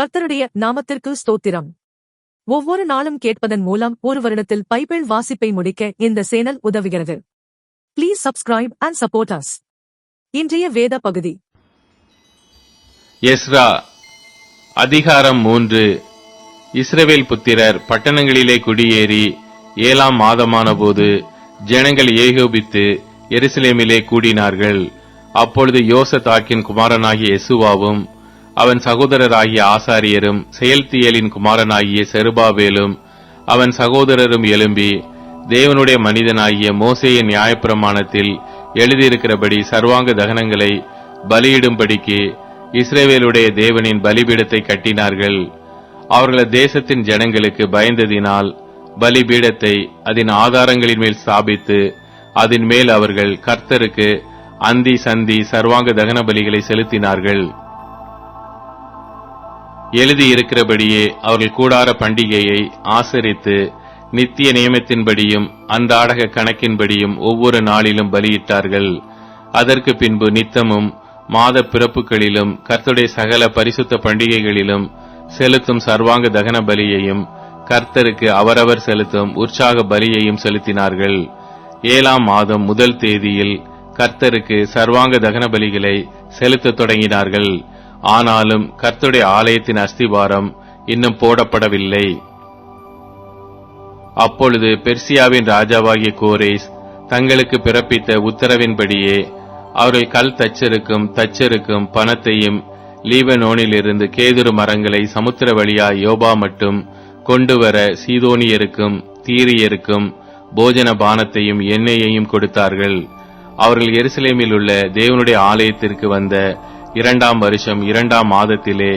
கர்த்தருடைய நாமத்திற்கு ஸ்தோத்திரம். ஒவ்வொரு நாளும் கேட்பதன் மூலம் ஒரு வருடத்தில் பைபிள் வாசிப்பை முடிக்க இந்த சேனல் உதவுகிறது. Please subscribe and support us இன்றைய வேத பகுதி. எஸ்ரா அதிகாரம் மூன்று. இஸ்ரவேல் புத்திரர் பட்டணங்களிலே குடியேறி ஏழாம் மாதமான போது ஜனங்கள் ஏகோபித்து எருசலேமிலே கூடினார்கள். அப்பொழுது யோசதாக்கின் குமாரனாகிய எசுவாவும் அவன் சகோதரராகிய ஆசாரியரும் செயல்தியலின் குமாரனாகிய செருபாவேலும் அவன் சகோதரரும் எழும்பி தேவனுடைய மனிதனாகிய மோசேயின் நியாயப்பிரமாணத்தில் எழுதியிருக்கிறபடி சர்வாங்க தகனங்களை பலியிடும்படிக்கு இஸ்ரேவேலுடைய தேவனின் பலிபீடத்தை கட்டினார்கள். அவர்களது தேசத்தின் ஜனங்களுக்கு பயந்ததினால் பலிபீடத்தை அதன் ஆதாரங்களின் மேல் ஸ்தாபித்து அதன் மேல் அவர்கள் கர்த்தருக்கு அந்தி சந்தி சர்வாங்க தகன பலிகளை செலுத்தினார்கள். எழுதியிருக்கிறபடியே அவர்கள் கூடார பண்டிகையை ஆசரித்து நித்திய நியமத்தின்படியும் அந்தாடக கணக்கின்படியும் ஒவ்வொரு நாளிலும் பலியிட்டார்கள். அதற்கு பின்பு நித்தமும் மாத பிறப்புகளிலும் கர்த்தருடைய சகல பரிசுத்த பண்டிகைகளிலும் செலுத்தும் சர்வாங்க தகன பலியையும் கர்த்தருக்கு அவரவர் செலுத்தும் உற்சாக பலியையும் செலுத்தினார்கள். ஏழாம் மாதம் முதல் தேதியில் கர்த்தருக்கு சர்வாங்க தகன பலிகளை செலுத்தத் தொடங்கினார்கள். ஆனாலும் கர்த்துடைய ஆலயத்தின் அஸ்திவாரம் இன்னும் போடப்படவில்லை. அப்பொழுது பெர்சியாவின் ராஜாவாகிய கோரேஸ் தங்களுக்கு பிறப்பித்த உத்தரவின்படியே அவர்கள் கல் தச்சருக்கும் தச்சருக்கும் பணத்தையும் லீபனோனிலிருந்து கேதுரு மரங்களை சமுத்திர வழியா யோபா மட்டும் கொண்டு வர சீதோனியருக்கும் தீரியருக்கும் போஜன பானத்தையும் எண்ணெயையும் கொடுத்தார்கள். அவர்கள் எருசலேமில் உள்ள தேவனுடைய ஆலயத்திற்கு வந்த இரண்டாம் வருஷம் இரண்டாம் மாதத்திலே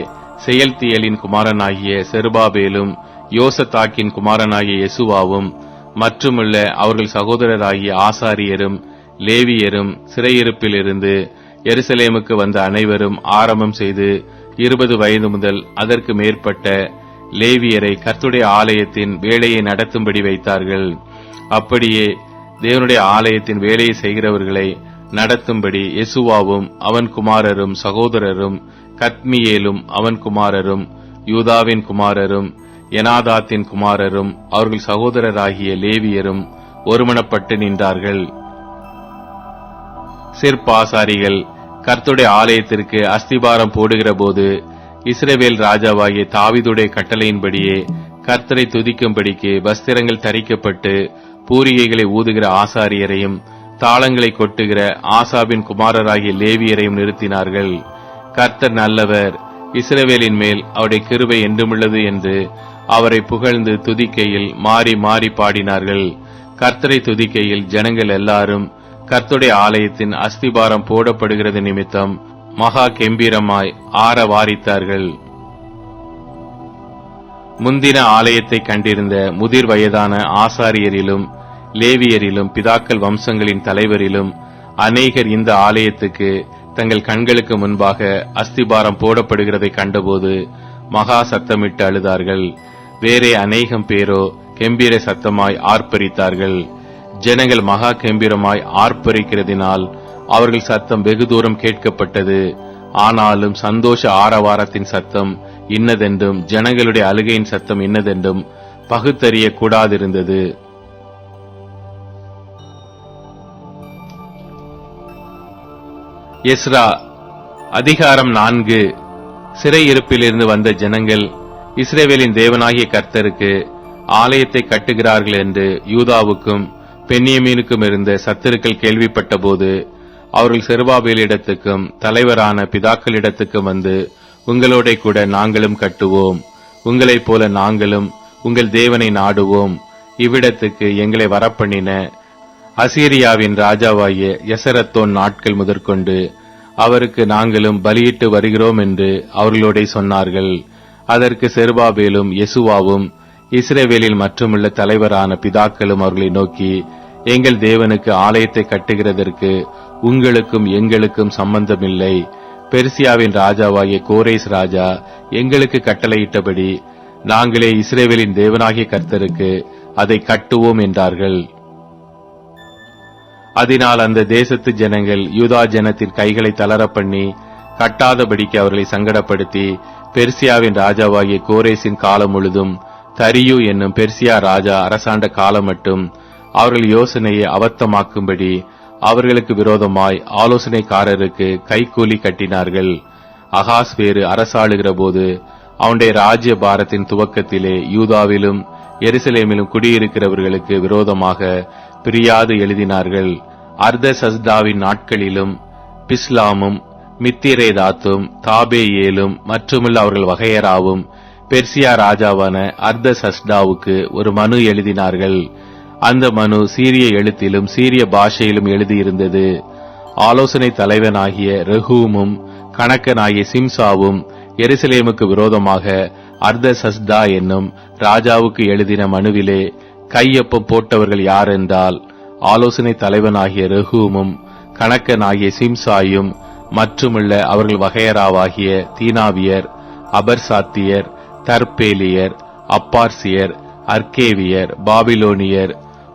செயல்தியலின் குமாரனாகிய செருபாபேலும் யோசத்தாக்கின் குமாரனாகிய யெசுவாவும் மற்றுமுள்ள அவர்கள் சகோதரராகிய ஆசாரியரும் லேவியரும் சிறையிருப்பிலிருந்து எருசலேமுக்கு வந்த அனைவரும் ஆரம்பம் செய்து இருபது வயது முதல் அதற்கு மேற்பட்ட லேவியரை கர்த்துடைய ஆலயத்தின் வேலையை நடத்தும்படி வைத்தார்கள். அப்படியே தேவனுடைய ஆலயத்தின் வேலையை செய்கிறவர்களை நடத்தும்படி எசுவாவும் அவன் குமாரரும் சகோதரரும் கத்மியேலும் அவன் குமாரரும் யூதாவின் குமாரரும் எனாதாத்தின் குமாரரும் அவர்கள் சகோதரராகிய லேவியரும் ஒருமனப்பட்டு நின்றார்கள். சிற்பாசாரிகள் கர்த்துடைய ஆலயத்திற்கு அஸ்திபாரம் போடுகிற போது இஸ்ரேவேல் ராஜாவாகிய தாவிதுடைய கட்டளையின்படியே கர்த்தரை துதிக்கும்படிக்கு வஸ்திரங்கள் தரிக்கப்பட்டு பூரிகைகளை ஊதுகிற ஆசாரியரையும் தாளங்களை கொட்டுகிற ஆசாபின் குமாரராகிய லேவியரையும் நிறுத்தினார்கள். கர்த்தர் நல்லவர் இஸ்ரவேலின் மேல் அவருடைய கிருபை என்றுமுள்ளது என்று அவரை புகழ்ந்து துதிக்கையில் மாறி மாறி பாடினார்கள். கர்த்தரை துதிக்கையில் ஜனங்கள் எல்லாரும் கர்த்துடைய ஆலயத்தின் அஸ்திபாரம் போடப்படுகிறது நிமித்தம் மகா கெம்பீரமாய் ஆற வாரித்தார்கள் முந்தின ஆலயத்தை கண்டிருந்த முதிர் வயதான ஆசாரியரிலும் லேவியரிலும் பிதாக்கள் வம்சங்களின் தலைவரிலும் அநேகர் இந்த ஆலயத்துக்கு தங்கள் கண்களுக்கு முன்பாக அஸ்திபாரம் போடப்படுகிறதை கண்டபோது மகா சத்தமிட்டு அழுதார்கள். வேறே அநேகம் பேரோ கெம்பீர சத்தமாய் ஆர்ப்பரித்தார்கள். ஜனங்கள் மகா கெம்பீரமாய் ஆர்ப்பரிக்கிறதினால் அவர்கள் சத்தம் வெகு தூரம் கேட்கப்பட்டது. ஆனாலும் சந்தோஷ ஆரவாரத்தின் சத்தம் இன்னதென்றும் ஜனங்களுடைய அழுகையின் சத்தம் இன்னதென்றும் பகுத்தறிய கூடாதிருந்தது. எஸ்ரா அதிகாரம் நான்கு. சிறையிருப்பிலிருந்து வந்த ஜனங்கள் இஸ்ரேவேலின் தேவனாகிய கர்த்தருக்கு ஆலயத்தை கட்டுகிறார்கள் என்று யூதாவுக்கும் பெண்ணியமீனுக்கும் இருந்த சத்துருக்கள் கேள்விப்பட்டபோது அவர்கள் செருபாபேலிடத்துக்கும் தலைவரான பிதாக்களிடத்துக்கும் வந்து உங்களோட கூட நாங்களும் கட்டுவோம். உங்களைப் போல நாங்களும் உங்கள் தேவனை நாடுவோம். இவ்விடத்துக்கு எங்களை வரப்பண்ணின அசீரியாவின் ராஜாவாகிய எசரத்தோன் நாட்கள் முதற்கொண்டு அவருக்கு நாங்களும் பலியிட்டு வருகிறோம் என்று அவர்களோட சொன்னார்கள். அதற்கு செருபாபேலும் யெசுவாவும் இஸ்ரேவேலில் மற்றுமுள்ள தலைவரான பிதாக்களும் அவர்களை நோக்கி எங்கள் தேவனுக்கு ஆலயத்தை கட்டுகிறதற்கு உங்களுக்கும் எங்களுக்கும் சம்பந்தமில்லை. பெர்சியாவின் ராஜாவாகிய கோரேஸ் ராஜா எங்களுக்கு கட்டளையிட்டபடி நாங்களே இஸ்ரேவேலின் தேவனாகிய கர்த்தருக்கு அதை கட்டுவோம் என்றார்கள். அதனால் அந்த தேசத்து ஜனங்கள் யூதா ஜனத்தின் கைகளை தளர பண்ணி கட்டாதபடிக்கு அவர்களை சங்கடப்படுத்தி பெர்சியாவின் ராஜாவாகிய கோரேசின் காலம் முழுதும் தரியு என்னும் பெர்சியா ராஜா அரசாண்ட காலம் மட்டும் அவர்கள் யோசனையை அபத்தமாக்கும்படி அவர்களுக்கு விரோதமாய் ஆலோசனைக்காரருக்கு கைக்கூலி கட்டினார்கள். அகாஸ் வேறு அரசாளுகிற போது அவனுடைய ராஜ்ய பாரத்தின் துவக்கத்திலே யூதாவிலும் எருசலேமிலும் குடியிருக்கிறவர்களுக்கு விரோதமாக பிரியாது எழுதினார்கள். அர்த சஸ்தாவின் நாட்களிலும் பிஸ்லாமும் மித்திரேதாத்தும் தாபேயேலும் மற்றுமுள்ள அவர்கள் வகையராவும் பெர்சியா ராஜாவான அர்த சஸ்தாவுக்கு ஒரு மனு எழுதினார்கள். அந்த மனு சீரிய எழுத்திலும் சீரிய பாஷையிலும் எழுதியிருந்தது. ஆலோசனை தலைவனாகிய ரெஹூமும் கணக்கனாகிய சிம்சாவும் எருசலேமுக்கு விரோதமாக அர்த சஸ்தா என்னும் ராஜாவுக்கு எழுதின மனுவிலே கையொப்பம் போட்டவர்கள் யார் என்றால் ஆலோசனை தலைவனாகிய ரெஹூமும் கணக்கனாகிய சிம்சாயும் மற்றுமுள்ள அவர்கள் வகையராவாகிய தீனாவியர் அபர்சாத்தியர் தர்பேலியர் அப்பார்சியர் அர்கேவியர் பாபிலோனியர்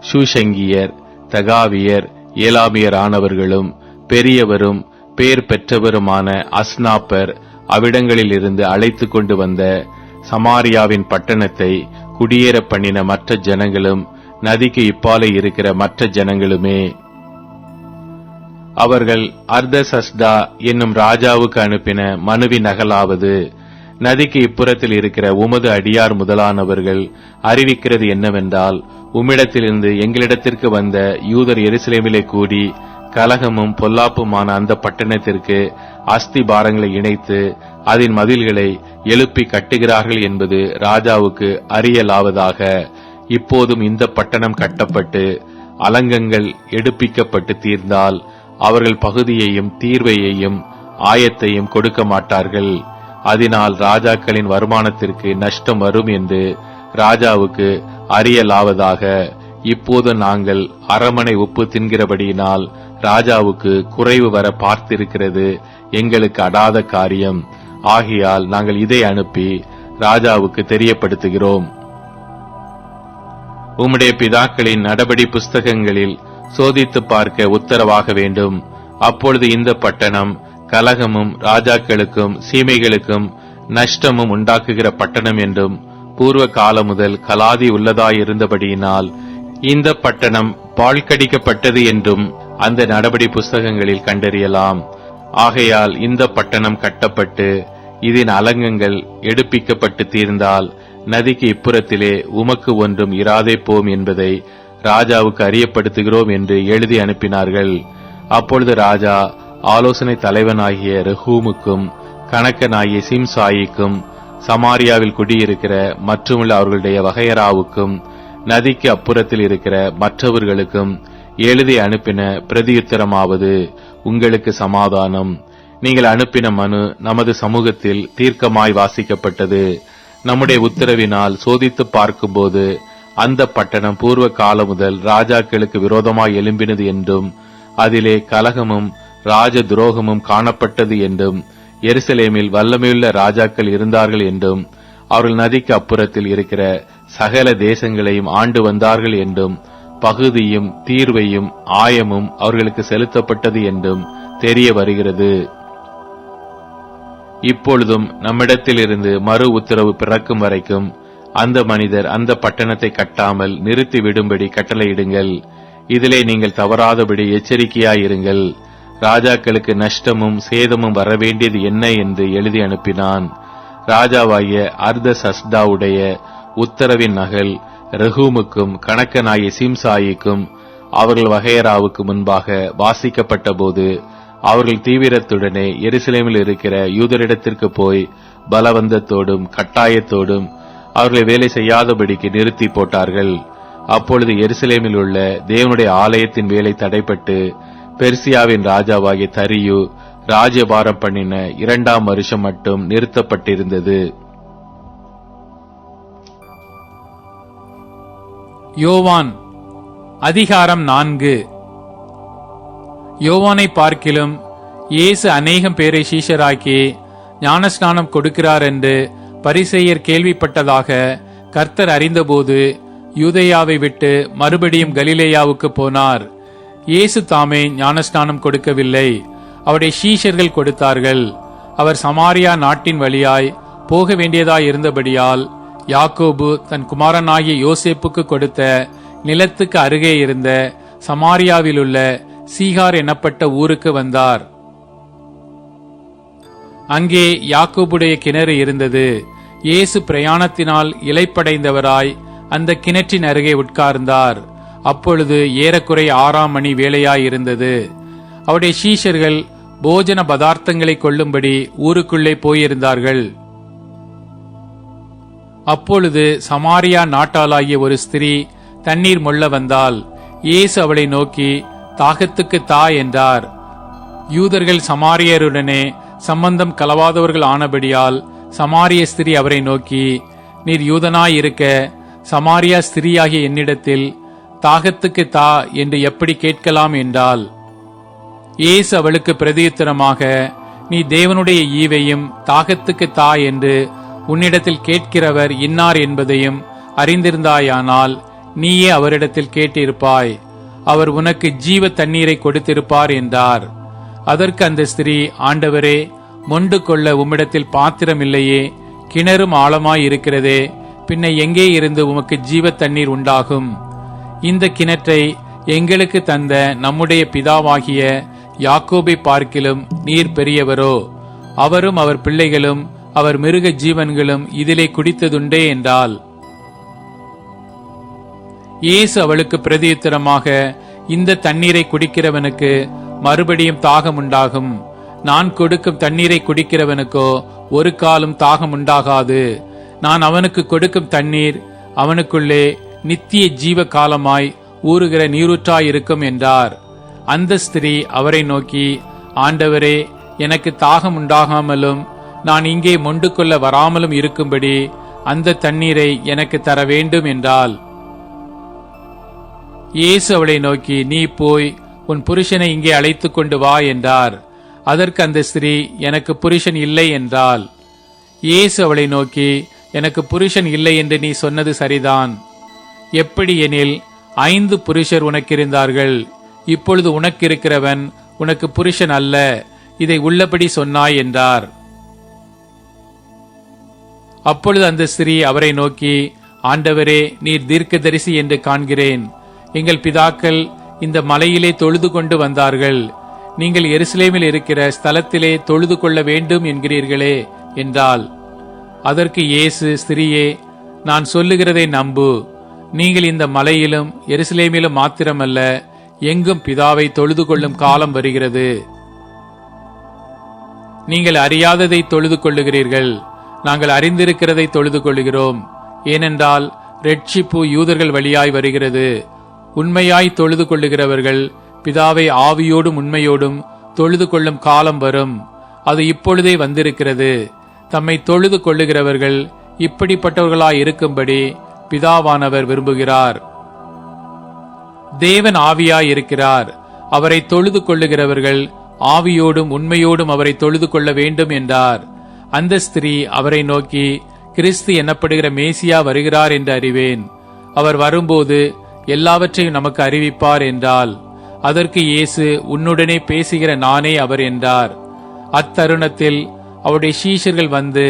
ஷூஷங்கியர் தகாவியர் ஏலாமியரானவர்களும் பெரியவரும் பேர் பெற்றவருமான அஸ்னாப்பர் அவ்விடங்களிலிருந்து அழைத்து கொண்டு வந்த சமாரியாவின் பட்டணத்தை குடியேற பண்ணின மற்ற ஜனங்களும் நதிக்கு இப்பாலே இருக்கிற மற்ற ஜனங்களுமே அவர்கள் அர்தசஸ்டா என்னும் ராஜாவுக்கு அனுப்பின மனுவின் நகலாவது நதிக்கு இப்புறத்தில் இருக்கிற உமது அடியார் முதலானவர்கள் அறிவிக்கிறது என்னவென்றால் உம்மிடத்திலிருந்து எங்களிடத்திற்கு வந்த யூதர் எருசலேமிலே கூடி கலகமும் பொல்லாப்புமான அந்த பட்டணத்திற்கு அஸ்தி பாரங்களை இணைத்து அதன் மதில்களை எழுப்பி கட்டுகிறார்கள் என்பது ராஜாவுக்கு அறியலாவதாக இப்போதும் இந்த பட்டணம் கட்டப்பட்டு அலங்கங்கள் எடுப்பிக்கப்பட்டு தீர்ந்தால் அவர்கள் பகுதியையும் தீர்வையையும் ஆயத்தையும் கொடுக்க மாட்டார்கள். அதனால் ராஜாக்களின் வருமானத்திற்கு நஷ்டம் வரும் என்று ராஜாவுக்கு அறியலாவதாக இப்போது நாங்கள் அரமனை உப்பு தின்கிறபடியினால் ராஜாவுக்கு குறைவு வர பார்த்திருக்கிறது. எங்களுக்கு அடாத காரியம். ஆகையால் நாங்கள் இதை அனுப்பி ராஜாவுக்கு தெரியப்படுத்துகிறோம். உம்முடைய பிதாக்களின் நடபடி புஸ்தகங்களில் சோதித்து பார்க்க உத்தரவாக வேண்டும். அப்பொழுது இந்த பட்டணம் கலகமும் ராஜாக்களுக்கும் சீமைகளுக்கும் நஷ்டமும் உண்டாக்குகிற பட்டணம் என்றும் பூர்வ காலம் முதல் கலாதி உள்ளதாயிருந்தபடியினால் இந்த பட்டணம் பாழ்கடிக்கப்பட்டது என்றும் அந்த நடபடி புஸ்தகங்களில் கண்டறியலாம். ஆகையால் இந்த பட்டணம் கட்டப்பட்டு இதன் அலங்கங்கள் எடுப்பிக்கப்பட்டு தீர்ந்தால் நதிக்கு இப்புறத்திலே உமக்கு ஒன்றும் இராதே போம் என்பதை ராஜாவுக்கு அறியப்படுத்துகிறோம் என்று எழுதி அனுப்பினார்கள். அப்பொழுது ராஜா ஆலோசனை தலைவனாகிய ரஹூமுக்கும் கணக்கனாகிய சிம்சாயிக்கும் சமாரியாவில் குடியிருக்கிற மற்றுமுள்ள அவர்களுடைய வகையராவுக்கும் நதிக்கு அப்புறத்தில் இருக்கிற மற்றவர்களுக்கும் எழுதி அனுப்பின பிரதியுத்தரமாவது உங்களுக்கு சமாதானம். நீங்கள் அனுப்பின மனு நமது சமூகத்தில் தீர்க்கமாய் வாசிக்கப்பட்டது. நம்முடைய உத்தரவினால் சோதித்து பார்க்கும்போது அந்த பட்டணம் பூர்வ காலம் முதல் ராஜாக்களுக்கு விரோதமாய் எழும்பினது என்றும் அதிலே கலகமும் ராஜ துரோகமும் காணப்பட்டது என்றும் எருசலேமில் வல்லமையுள்ள ராஜாக்கள் இருந்தார்கள் என்றும் அவர்கள் நதிக்கு அப்புறத்தில் இருக்கிற சகல தேசங்களையும் ஆண்டு வந்தார்கள் என்றும் பகுதியும் தீர்வையும் ஆயமும் அவர்களுக்கு செலுத்தப்பட்டது என்றும் தெரிய வருகிறது. இப்பொழுதும் நம்மிடத்திலிருந்து மறு உத்தரவு பிறக்கும் வரைக்கும் அந்த மனிதர் அந்த பட்டணத்தை கட்டாமல் நிறுத்தி விடும்படி கட்டளையிடுங்கள். இதிலே நீங்கள் தவறாதபடி எச்சரிக்கையாயிருங்கள். ராஜாக்களுக்கு நஷ்டமும் சேதமும் வரவேண்டியது என்ன என்று எழுதி அனுப்பினான். ராஜாவாகிய அர்த சஸ்தாவுடைய உத்தரவின் நகல் ரஹூமுக்கும் கணக்கனாய சிம்சாயிக்கும் அவர்கள் வகையராவுக்கு முன்பாக வாசிக்கப்பட்ட போது அவர்கள் தீவிரத்துடனே எருசலேமில் இருக்கிற யூதரிடத்திற்கு போய் பலவந்தத்தோடும் கட்டாயத்தோடும் அவர்களை வேலை செய்யாதபடிக்கு நிறுத்தி போட்டார்கள். அப்பொழுது எருசலேமில் உள்ள தேவனுடைய ஆலயத்தின் வேலை தடைப்பட்டு பெர்சியாவின் ராஜாவாகிய தரியு ராஜபாரம் பண்ணின இரண்டாம் வருஷம் மட்டும் நிறுத்தப்பட்டிருந்தது. யோவான் அதிகாரம் நான்கு. யோவானை பார்க்கிலும் இயேசு அநேகம் பேரை சீஷராக்கி ஞானஸ்நானம் கொடுக்கிறார் என்று பரிசெயர் கேள்விப்பட்டதாக கர்த்தர் அறிந்தபோது யூதேயாவை விட்டு மறுபடியும் கலிலேயாவுக்கு போனார். இயேசு தாமே ஞானஸ்நானம் கொடுக்கவில்லை. அவருடைய சீஷர்கள் கொடுத்தார்கள். அவர் சமாரியா நாட்டின் வழியாய் போக வேண்டியதாய் இருந்தபடியால் யாக்கோபு தன் குமாரனாகிய யோசேப்புக்கு கொடுத்த நிலத்துக்கு அருகே இருந்த சமாரியாவிலுள்ள சீகார் எனப்பட்ட ஊருக்கு வந்தார். அங்கே யாக்கோபுடைய கிணறு இருந்தது. இயேசு பிரயாணத்தினால் இலைப்படைந்தவராய் அந்த கிணற்றின் அருகே உட்கார்ந்தார். அப்பொழுது ஏறக்குறை ஆறாம் மணி வேலையாயிருந்தது அவருடைய சீஷர்கள் போஜன பதார்த்தங்களை கொள்ளும்படி ஊருக்குள்ளே போயிருந்தார்கள். அப்பொழுது சமாரியா நாட்டாளாகிய ஒரு ஸ்திரீ தண்ணீர் மொள்ள வந்தால் இயேசு அவளை நோக்கி தாகத்துக்கு தா என்றார். யூதர்கள் சமாரியருடனே சம்பந்தம் கலவாதவர்கள் ஆனபடியால் சமாரிய ஸ்திரீ அவரை நோக்கி நீர் யூதனாயிருக்க சமாரியா ஸ்திரீயாகிய என்னிடத்தில் தாகத்துக்கு தா என்று எப்படி கேட்கலாம் என்றால் இயேசு அவளுக்கு பிரதியுத்தரமாக நீ தேவனுடைய ஈவையும் தாகத்துக்கு தா என்று உன்னிடத்தில் கேட்கிறவர் இன்னார் என்பதையும் அறிந்திருந்தாயானால் நீயே அவரிடத்தில் கேட்டிருப்பாய். அவர் உனக்கு ஜீவ தண்ணீரை கொடுத்திருப்பார் என்றார். அதற்கு அந்த ஸ்திரீ ஆண்டவரே மொண்டு கொள்ள உம்மிடத்தில் பாத்திரம் இல்லையே கிணறும் ஆழமாய் இருக்கிறதே பின்ன எங்கே இருந்து உமக்கு ஜீவ தண்ணீர் உண்டாகும்? இந்த கிணற்றை எங்களுக்கு தந்த நம்முடைய பிதாவாகிய யாக்கோபை பார்க்கிலும் நீர் பெரியவரோ அவரும் அவர் பிள்ளைகளும் அவர் மிருக ஜீவன்களும் இதிலே குடித்ததுண்டே என்றால் இயேசு அவளுக்கு பிரதியுத்தரமாக இந்த தண்ணீரை குடிக்கிறவனுக்கு மறுபடியும் தாகம் உண்டாகும் நான் கொடுக்கும் தண்ணீரை குடிக்கிறவனுக்கோ ஒரு காலம் தாகம் உண்டாகாது நான் அவனுக்கு கொடுக்கும் தண்ணீர் அவனுக்குள்ளே நித்திய ஜீவ காலமாய் ஊறுகிற நீரூற்றாயிருக்கும் என்றார். அந்த ஸ்திரீ அவரை நோக்கி ஆண்டவரே எனக்கு தாகம் உண்டாகாமலும் நான் இங்கே மொண்டு கொள்ள வராமலும் இருக்கும்படி அந்த தண்ணீரை எனக்கு தர வேண்டும் என்றாள். இயேசு அவளை நோக்கி நீ போய் உன் புருஷனை இங்கே அழைத்து கொண்டு வா என்றார். அதற்கு அந்த ஸ்திரீ எனக்கு புருஷன் இல்லை என்றாள். இயேசு அவளை நோக்கி எனக்கு புருஷன் இல்லை என்று நீ சொன்னது சரிதான். எப்படி எனில் ஐந்து புருஷர் உனக்கிருந்தார்கள். இப்பொழுது உனக்கிருக்கிறவன் உனக்கு புருஷன் அல்ல. இதை உள்ளபடி சொன்னாய் என்றார். அப்பொழுது அந்த ஸ்திரீ அவரை நோக்கி ஆண்டவரே நீர் தீர்க்கதரிசி என்று காண்கிறேன். எங்கள் பிதாக்கள் இந்த மலையிலே தொழுது கொண்டு வந்தார்கள். நீங்கள் எருசலேமில் இருக்கிற ஸ்தலத்திலே தொழுது கொள்ள வேண்டும் என்கிறீர்களே என்றால் அதற்கு இயேசு ஸ்திரியே நான் சொல்லுகிறதை நம்பு. நீங்கள் இந்த மலையிலும் எருசலேமிலும் மாத்திரமல்ல எங்கும் பிதாவை தொழுது கொள்ளும் காலம் வருகிறது. நீங்கள் அறியாததை தொழுது கொள்ளுகிறீர்கள். நாங்கள் அறிந்திருக்கிறதை தொழுது கொள்ளுகிறோம். ஏனென்றால் ரட்சிப்பு யூதர்கள் வழியாய் வருகிறது. உண்மையாய் தொழுது கொள்ளுகிறவர்கள் பிதாவை ஆவியோடும் உண்மையோடும் தொழுது கொள்ளும் காலம் வரும். அது இப்பொழுதே வந்திருக்கிறது. தம்மை தொழுது கொள்ளுகிறவர்கள் இப்படிப்பட்டவர்களாய் இருக்கும்படி பிதாவானவர் விரும்புகிறார். தேவன் ஆவியாய் இருக்கிறார். அவரை தொழுது கொள்ளுகிறவர்கள் ஆவியோடும் உண்மையோடும் அவரை தொழுது கொள்ள வேண்டும் என்றார். அந்த ஸ்திரீ அவரை நோக்கி கிறிஸ்து எனப்படுகிற மேசியா வருகிறார் என்று அறிவேன். அவர் வரும்போது எல்லாவற்றையும் நமக்கு அறிவிப்பார் என்றால் அதற்கு இயேசு உன்னுடனே பேசுகிற நானே அவர் என்றார். அத்தருணத்தில் அவருடைய சீஷர்கள் வந்து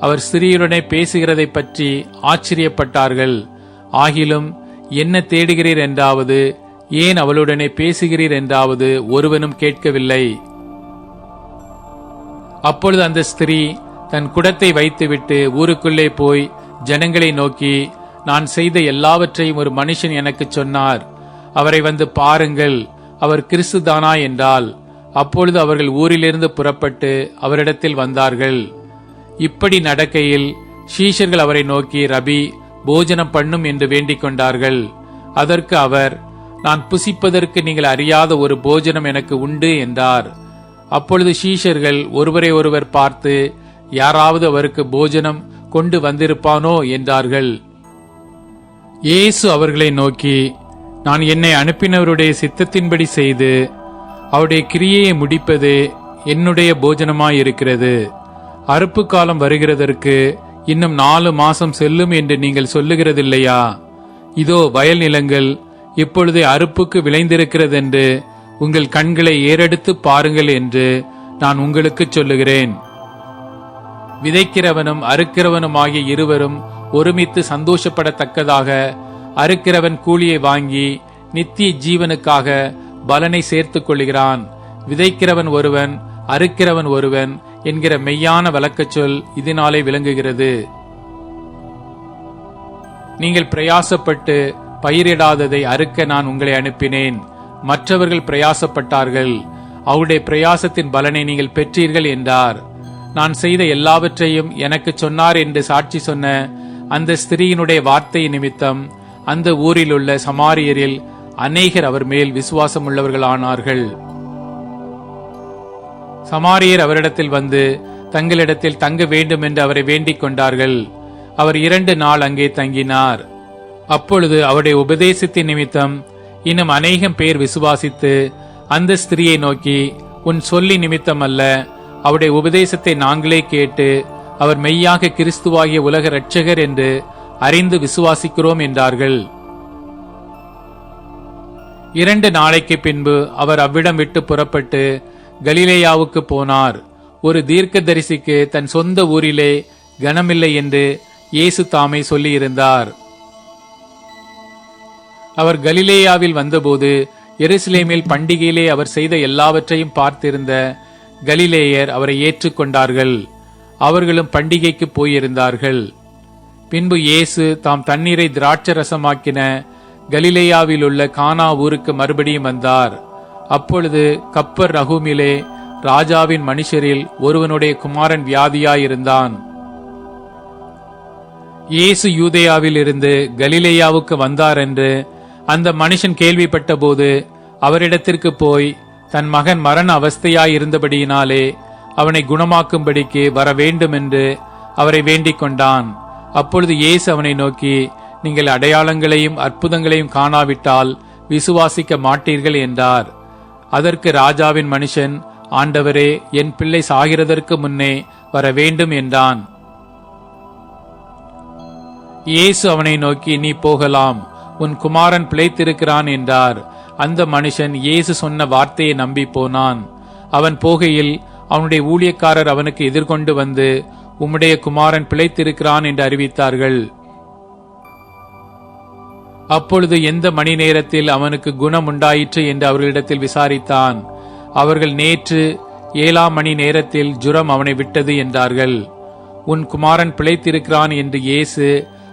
அவர் சிறியருடனே பேசுகிறதை பற்றி ஆச்சரியப்பட்டார்கள். ஆகிலும் என்ன தேடுகிறீர் என்றாவது ஏன் அவளுடனே பேசுகிறீர் என்றாவது ஒருவனும் கேட்கவில்லை. அப்பொழுது அந்த ஸ்திரீ தன் குடத்தை வைத்துவிட்டு ஊருக்குள்ளே போய் ஜனங்களை நோக்கி நான் செய்த எல்லாவற்றையும் ஒரு மனுஷன் எனக்கு சொன்னார். அவரை வந்து பாருங்கள் அவர் கிறிஸ்துதானா என்றால் அப்பொழுது அவர்கள் ஊரிலிருந்து புறப்பட்டு அவரிடத்தில் வந்தார்கள். இப்படி நடக்கையில் ஷீஷர்கள் அவரை நோக்கி ரபி போஜனம் பண்ணும் என்று வேண்டிக் கொண்டார்கள். அதற்கு அவர் நான் புசிப்பதற்கு நீங்கள் அறியாத ஒரு போஜனம் எனக்கு உண்டு என்றார். அப்பொழுது ஷீஷர்கள் ஒருவரை ஒருவர் பார்த்து யாராவது அவருக்கு போஜனம் கொண்டு வந்திருப்பானோ? என்றார்கள். இயேசு அவர்களை நோக்கி நான் என்னை அனுப்பினவருடைய சித்தத்தின்படி செய்து அவருடைய கிரியையை முடிப்பது என்னுடைய போஜனமாயிருக்கிறது. அறுப்பு காலம் வருகிறதற்கு இன்னும் நாலு மாசம் செல்லும் என்று நீங்கள் சொல்லுகிறதில்லையா? இதோ வயல் நிலங்கள் இப்பொழுதே அறுப்புக்கு விளைந்திருக்கிறதென்று உங்கள் கண்களை ஏறெடுத்து பாருங்கள் என்று நான் உங்களுக்கு சொல்லுகிறேன். விதைக்கிறவனும் அறுக்கிறவனுமாகிய இருவரும் ஒருமித்து சந்தோஷப்படத்தக்கதாக அறுக்கிறவன் கூலியை வாங்கி நித்திய ஜீவனுக்காக பலனை சேர்த்துக் கொள்கிறான் விதைக்கிறவன் ஒருவன் அறுக்கிறவன் ஒருவன் என்கிற மெய்யான வழக்கச் சொல் இதனாலே விளங்குகிறது. நீங்கள் பிரயாசப்பட்டு பயிரிடாததை அறுக்க நான் உங்களை அனுப்பினேன். மற்றவர்கள் பிரயாசப்பட்டார்கள். அவருடைய பிரயாசத்தின் பலனை நீங்கள் பெற்றீர்கள் என்றார். நான் செய்த எல்லாவற்றையும் எனக்கு சொன்னார் என்று சாட்சி சொன்ன அந்த ஸ்திரீயினுடைய வார்த்தை நிமித்தம் அந்த ஊரில் உள்ள சமாரியரில் அநேகர் அவர் மேல் விசுவாசம் உள்ளவர்களானார்கள் சமாரியர் அவரிடத்தில் வந்து தங்களிடத்தில் தங்க வேண்டும் என்று அவரை வேண்டிக் கொண்டார்கள். அவர் இரண்டு நாள் அங்கே தங்கினார். அப்பொழுது அவருடைய உபதேசத்தின் நிமித்தம் இன்னும் அநேகம் பேர் விசுவாசித்து அந்த ஸ்திரியை நோக்கி உன் சொல்லி நிமித்தம் அல்ல அவருடைய உபதேசத்தை நாங்களே கேட்டு அவர் மெய்யாக கிறிஸ்துவாகிய உலக இரட்சகர் என்று அறிந்து விசுவாசிக்கிறோம் என்றார்கள். இரண்டு நாளைக்கு பின்பு அவர் அவ்விடம் விட்டு புறப்பட்டு கலிலேயாவுக்கு போனார். ஒரு தீர்க்கதரிசிக்கு தன் சொந்த ஊரிலே கனமில்லை என்று இயேசு தாமே சொல்லியிருந்தார். அவர் கலிலேயாவில் வந்தபோது எருசலேமில் பண்டிகையிலே அவர் செய்த எல்லாவற்றையும் பார்த்திருந்த கலிலேயர் அவரை ஏற்றுக்கொண்டார்கள். அவர்களும் பண்டிகைக்கு போயிருந்தார்கள். பின்பு இயேசு தாம் தண்ணீரை திராட்சரசமாக்கின கலிலேயாவில் உள்ள கானா ஊருக்கு மறுபடியும் வந்தார். அப்பொழுது கப்பர் ரகுமிலே ராஜாவின் மனுஷரில் ஒருவனுடைய குமாரன் வியாதியாயிருந்தான். இயேசு யூதேயாவில் இருந்து கலிலேயாவுக்கு வந்தார் என்று அந்த மனுஷன் கேள்விப்பட்டபோது அவரிடத்திற்கு போய் தன் மகன் மரண அவஸ்தையாயிருந்தபடியினாலே அவனை குணமாக்கும்படிக்கு வர வேண்டும் என்று அவரை வேண்டிக் கொண்டான் அப்பொழுது இயேசு அவனை நோக்கி நீங்கள் அடையாளங்களையும் அற்புதங்களையும் காணாவிட்டால் விசுவாசிக்க மாட்டீர்கள் என்றார். அதற்கு ராஜாவின் மனுஷன் ஆண்டவரே என் பிள்ளை சாகிறதற்கு முன்னே வர வேண்டும் என்றான். இயேசு அவனை நோக்கி நீ போகலாம் உன் குமாரன் பிழைத்திருக்கிறான் என்றார். அந்த மனுஷன் இயேசு சொன்ன வார்த்தையை நம்பி போனான். அவன் போகையில் அவனுடைய ஊழியக்காரர் அவனுக்கு எதிர்கொண்டு வந்து உம்முடைய குமாரன் பிழைத்திருக்கிறான் என்று அறிவித்தார்கள். அப்பொழுது எந்த மணி நேரத்தில் அவனுக்கு குணம் உண்டாயிற்று என்று அவர்களிடத்தில் விசாரித்தான். அவர்கள் நேற்று ஏழாம் மணி நேரத்தில் ஜுரம் அவனை விட்டது என்றார்கள். உன் குமாரன் பிழைத்திருக்கிறான் என்று இயேசு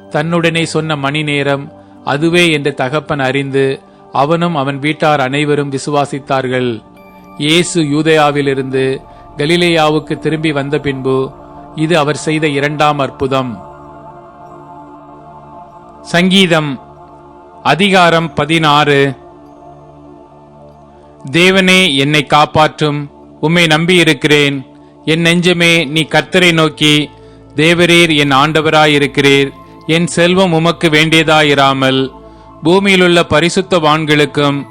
தன்னுடனே சொன்ன மணி நேரம் அதுவே என்று தகப்பன் அறிந்து அவனும் அவன் வீட்டார் அனைவரும் விசுவாசித்தார்கள். இயேசு யூதயாவிலிருந்து கலிலேயாவுக்கு திரும்பி வந்த பின்பு இது அவர் செய்த இரண்டாம் அற்புதம். சங்கீதம் அதிகாரம் பதினாறு. தேவனே என்னை காப்பாற்றும். உம்மை நம்பியிருக்கிறேன். என் நெஞ்சமே நீ கர்த்தரை நோக்கி தேவரீர் என் ஆண்டவராயிருக்கிறீர். என் செல்வம் உமக்கு வேண்டியதாயிராமல். பூமியிலுள்ள பரிசுத்தவான்களுக்கும்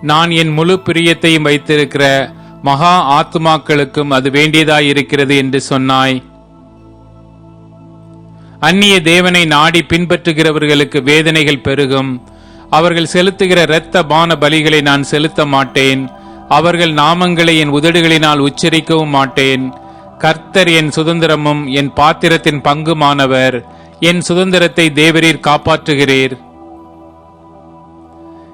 நான் என் முழு பிரியத்தையும் வைத்திருக்கிற மகா ஆத்மாக்களுக்கும் அது வேண்டியதாயிருக்கிறது என்று சொன்னாய். அந்நிய தேவனை நாடி பின்பற்றுகிறவர்களுக்கு வேதனைகள் பெருகும். அவர்கள் செலுத்துகிற இரத்த பான பலிகளை நான் செலுத்த மாட்டேன். அவர்கள் நாமங்களை என் உதடுகளினால் உச்சரிக்கவும் மாட்டேன். கர்த்தர் என் சுதந்திரமும் என் பாத்திரத்தின் பங்குமானவர். என் சுதந்திரத்தை தேவரீர் காப்பாற்றுகிறீர்.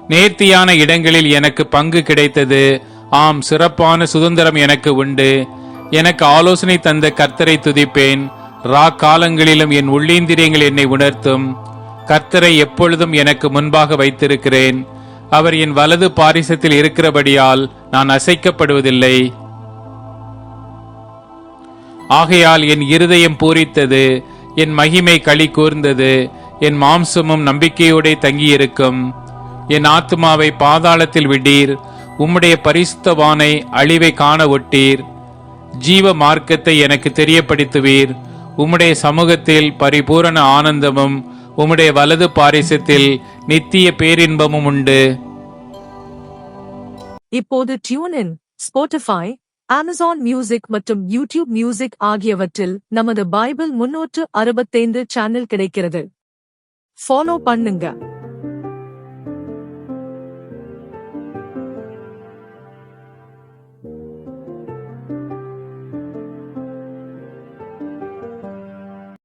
நேர்த்தியான இடங்களில் எனக்கு பங்கு கிடைத்தது. ஆம் சிறப்பான சுதந்திரம் எனக்கு உண்டு. எனக்கு ஆலோசனை தந்த கர்த்தரை துதிப்பேன். ரா காலங்களிலும் என் உள்ளீந்திரியங்கள் என்னை உணர்த்தும். கர்த்தரை எப்பொழுதும் எனக்கு முன்பாக வைத்திருக்கிறேன். அவர் என் வலது பாரிசத்தில் இருக்கிறபடியால் நான் அசைக்கப்படுவதில்லை. ஆகையால் என் இருதயம் பூரித்தது. என் மகிமை களி கூர்ந்தது. என் மாம்சமும் நம்பிக்கையோடே தங்கியிருக்கும். என் ஆத்துமாவை பாதாளத்தில் விடீர் உம்முடைய பரிசுத்தவானை அழிவை காண ஒட்டீர். ஜீவ மார்க்கத்தை எனக்கு தெரியப்படுத்துவீர். உம்முடைய சமூகத்தில் பரிபூரண ஆனந்தமும் உம்முடைய வலது பாரிசத்தில் நித்திய பேரின்பமும் உண்டு. இப்போது டியூனின் ஸ்போட்டிஃபை அமேசான் மியூசிக் மற்றும் யூடியூப் மியூசிக் ஆகியவற்றில் நமது பைபிள் முன்னூற்று அறுபத்தைந்து சேனல் கிடைக்கிறது. ஃபாலோ பண்ணுங்க.